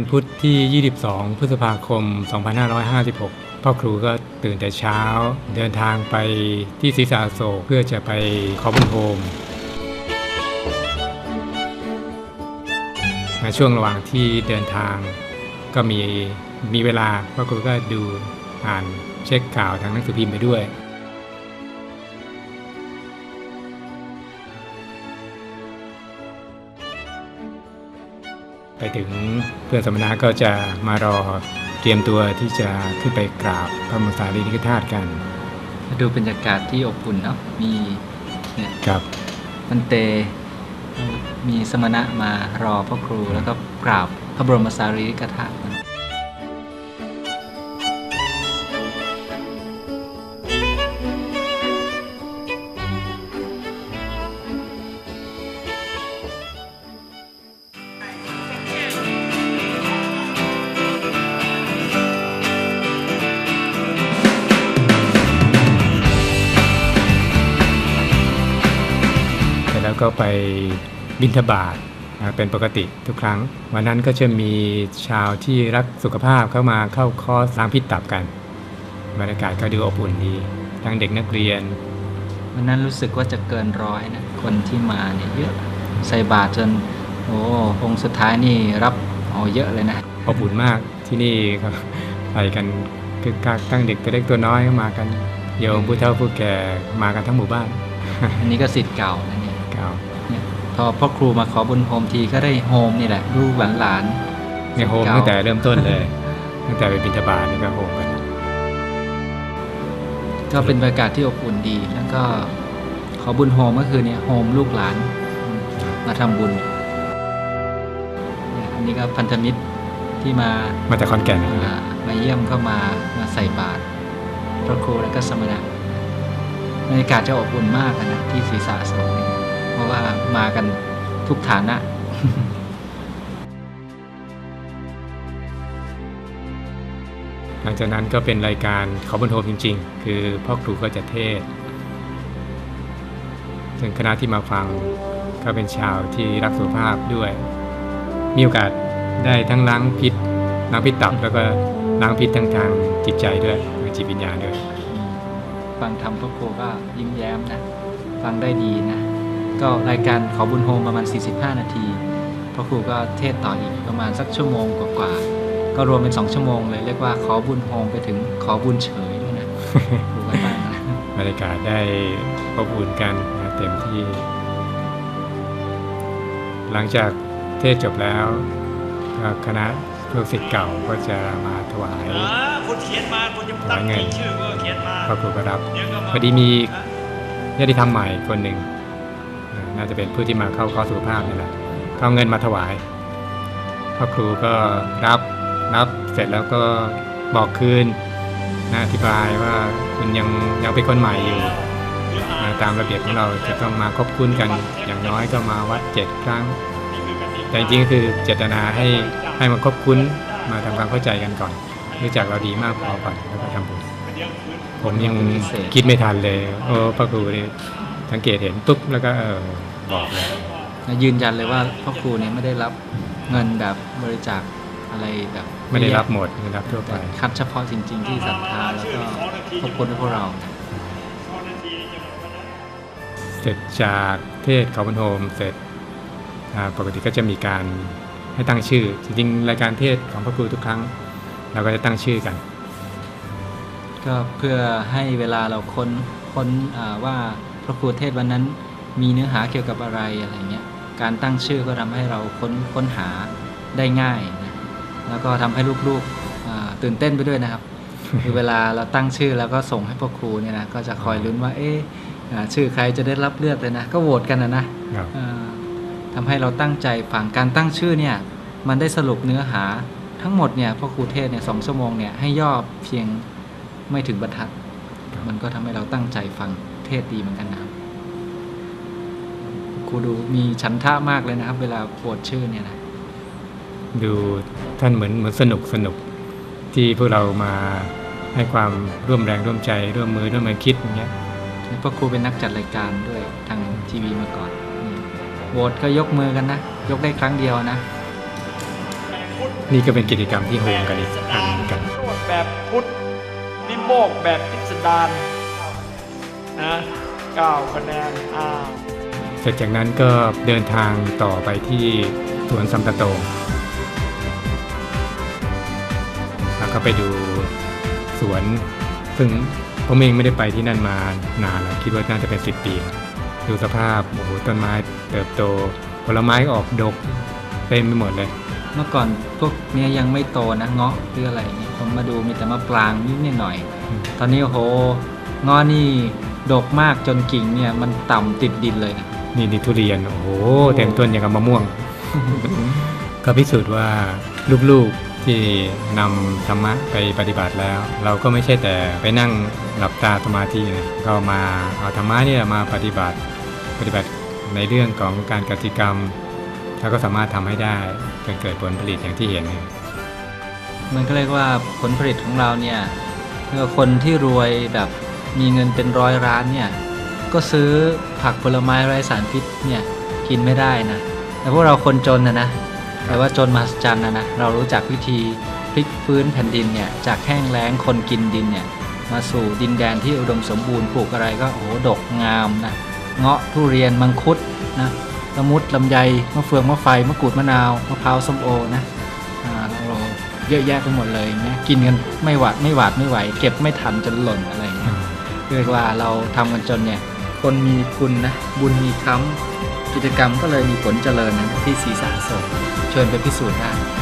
วันพุธที่ 22 พฤษภาคม 2556 พ่อครูก็ตื่นแต่เช้า เดินทางไปที่ศรีสาโศกเพื่อจะไปขอบุญโฮมในช่วงระหว่างที่เดินทางก็มีมีเวลาพ่อครูก็ดูอ่านเช็คข่าวทางหนังสือพิมพ์ไปด้วย ไปถึงเพื่อนสมณะก็จะมารอเตรียมตัวที่จะขึ้นไปกราบพระมสารีริกธาตุกัน ดูบรรยากาศที่อบอุ่นเนาะมีเนี่ยครับมันเตมีสมณะมารอพ่อครูแล้วก็กราบพระบรมสารีริกธาตุ ก็ไปบิณฑบาตนะเป็นปกติทุกครั้ง วันนั้นก็จะมีชาวที่รักสุขภาพเข้ามาเข้าคอร์สล้างพิษตับกันบรรยากาศก็ดูอบอุ่นดีทั้งเด็กนักเรียน วันนั้นรู้สึกว่าจะเกินร้อยนะคนที่มาเนี่ยเยอะใส่บาตรจนโอ้องค์สุดท้ายนี่รับเอาเยอะเลยนะอบอุ่นมากที่นี่ครับไปกันคือกักตั้งเด็กตัวเล็กตัวน้อยก็มากันโยมผู้เฒ่าผู้แก่มากันทั้งหมู่บ้าน อันนี้ก็สิทธิ์เก่านะ เนี่ยเก่าเนี่ยพอพ่อครูมาขอบุญโฮมทีก็ได้โฮมนี่แหละลูกหลานหลานในโฮมตั้งแต่เริ่มต้นเลย ตั้งแต่ไปบิณฑบาตนี่ก็โฮมกันก็เป็นบรรยากาศที่อบอุ่นดี แล้วก็ขอบุญโฮมก็คือเนี่ยโฮมลูกหลานมาทำบุญเนี่ยอันนี้ก็พันธมิตรที่มามาจากคอนแก่นอ่ามาเยี่ยมเข้ามามาใส่บาตรพระครูและก็สมณะบรรยากาศจะอบอุ่นมากอะนะที่ศรีสะโสดเนี่ยเพ ราะว่ามากันทุกฐานะหลังจากนั้นก็เป็นรายการขอบุญโฮมจริง ๆ คือพ่อครูก็จะเทศน์ซึ่งคณะที่มาฟังก็เป็นชาวที่รักสุขภาพด้วย มีโอกาสได้ทั้งล้างพิษล้างพิษตับแล้วก็ล้างพิษทั้งทางจิตใจด้วยทางจิตวิญญาณด้วย ฟังธรรมพระครูก็ยิ้มแย้มนะ ฟังได้ดีนะ ก็รายการขอบุญโฮมประมาณ 45 นาที พระครูก็เทศน์ต่ออีกประมาณสักชั่วโมงกว่าๆก็รวมเป็น 2 ชั่วโมงเลยเรียกว่าขอบุญโฮมไปถึงขอบุญเฉยด้วยนะครูก็ตั้งนะบรรยากาศได้อบอุ่นกันนะเต็มที่ หลังจากเทศน์จบแล้วก็คณะลูกศิษย์เก่าก็จะมาถวายอ่าคนเขียนมาคนจะตั้งหาเงินจริงชื่อก็เขียนมาพระครูก็รับเดี๋ยวก็มาพอดีมีญาติธรรมใหม่คนหนึ่งเอ่อ น่าจะเป็นผู้ที่มาเข้าคอร์สสุขภาพนี่แหละเขาเอาเงินมาถวายพระครูก็รับรับเสร็จแล้วก็บอกคืนนะอธิบายว่าคุณยังยังเป็นคนใหม่อยู่นะตามระเบียบของเราจะต้องมาคบคุ้นกันอย่างน้อยก็มาวัดเจ็ดครั้ง แต่จริงๆก็คือเจตนาให้ให้มาคบคุ้นมาทำความเข้าใจกันก่อนรู้จักเราดีมากพอก่อนแล้วก็ทำบุญผมยังคิดไม่ทันเลย โอ้พระครูนี่ สังเกตเห็นปุ๊บแล้วก็เออบอกเลยยืนยันเลยว่าพ่อครูเนี่ยไม่ได้รับเงินแบบบริจาคอะไรแบบไม่ได้รับหมดไม่รับทั่วไปแต่คัดเฉพาะจริง ๆ ที่ศรัทธาแล้วก็ขอบคุณพวกเรานะเสร็จจากเทศเขาบรรโฮมเสร็จอ่าปกติก็จะมีการให้ตั้งชื่อ จริงๆรายการเทศของพระครูทุกครั้ง เราก็จะตั้งชื่อกัน ก็เพื่อให้เวลาเราค้นค้นอ่าว่าพ ระครูเทศน์วันนั้นมีเนื้อหาเกี่ยวกับอะไรอะไรเงี้ยการตั้งชื่อก็ทำให้เราค้นค้นหาได้ง่ายนะแล้วก็ทำให้ลูกๆอ่าตื่นเต้นไปด้วยนะครับคือเวลาเราตั้งชื่อแล้วก็ส่งให้พ่อครูเนี่ยนะก็จะคอยลุ้นว่าเอ๊ะอ่าชื่อใครจะได้รับเลือกเลยนะ ก็โหวตกันนะนะครับอ่าทำให้เราตั้งใจฟังการตั้งชื่อเนี่ยมันได้สรุปเนื้อหาทั้งหมดเนี่ยพ่อครูเทศน์เนี่ยสองชั่วโมงเนี่ยให้ย่อเพียงไม่ถึงบรรทัด มันก็ทำให้เราตั้งใจฟังเทศดีเหมือนกันนะ ครับครูดูมีฉันทะมากเลยนะครับ เวลาโหวตชื่อเนี่ยนะดูท่านเหมือนเหมือนสนุกสนุกที่พวกเรามาให้ความร่วมแรงร่วมใจ ร่วมมือร่วมมือคิดอย่างเงี้ยพ่อครูเป็นนักจัดรายการด้วยทางทีวีมาก่อนนี่โหวตก็ยกมือกันนะ ยกได้ครั้งเดียวนะพุทธนี่ก็เป็นกิจกรรมที่โฮมกันอีกอันเหมือนกันนวดแบบพุทธนิโมกแบบพิสดารนะเก้าคะแนนอ้าว เสร็จจากนั้นก็เดินทางต่อไปที่สวนสัมตะโตงแล้วก็ไปดูสวน ซึ่งผมเองไม่ได้ไปที่นั่นมานานแล้วคิดว่าน่าจะเป็นสิบปีแล้วดูสภาพโอ้โหต้นไม้เติบโต ผลไม้ก็ออกดกเต็มไปหมดเลย เมื่อก่อนพวกเนี้ยยังไม่โตนะเงาะหรืออะไรอย่างเงี้ยผมมาดูมีแต่มะปรางนิดหน่อยอืมตอนนี้โอ้โหเงาะนี่ดกมากจนกิ่งเนี่ยมันต่ำติดดินเลยนะ นี่นี่ทุเรียน โอ้โหเต็มต้นอย่างกับมะม่วง ก็พิสูจน์ว่าลูกๆที่นำธรรมะไปปฏิบัติแล้ว เราก็ไม่ใช่แต่ไปนั่งหลับตาสมาธินะก็มาเอาธรรมะเนี่ยมาปฏิบัติปฏิบัติในเรื่องของการกติกรรม แล้วก็สามารถทำให้ได้จนเกิดผลผลิตอย่างที่เห็นเนี่ยมันก็เรียกว่าผลผลิตของเราเนี่ยเมื่อคนที่รวยแบบมีเงินเป็นร้อยล้านเนี่ย ก็ซื้อผักผลไม้ไร้สารพิษเนี่ยกินไม่ได้นะแต่พวกเราคนจนนะนะแต่ว่าจนมหัศจรรย์นะนะเรารู้จักวิธีพลิกฟื้นแผ่นดินเนี่ยจากแห้งแล้งคนกินดินเนี่ยมาสู่ดินแดนที่อุดมสมบูรณ์ปลูกอะไรก็โอ้โหดกงามนะเงาะทุเรียนมังคุดนะละมุดลำไยมะเฟืองมะไฟมะกรูดมะนาวมะพร้าวส้มโอนะอ่าเราเยอะแยะไปหมดเลยเนี่ยกินกันไม่หวาดไม่หวาดไม่ไหว เก็บไม่ทันจนหล่นอะไรอย่างเงี้ยเรียกว่าเราทำกันจนเนี่ย คนมีคุณนะบุญมีค้ำกิจกรรมก็เลยมีผลเจริญนะที่ศีรษะโสดเชิญไปพิสูจน์ได้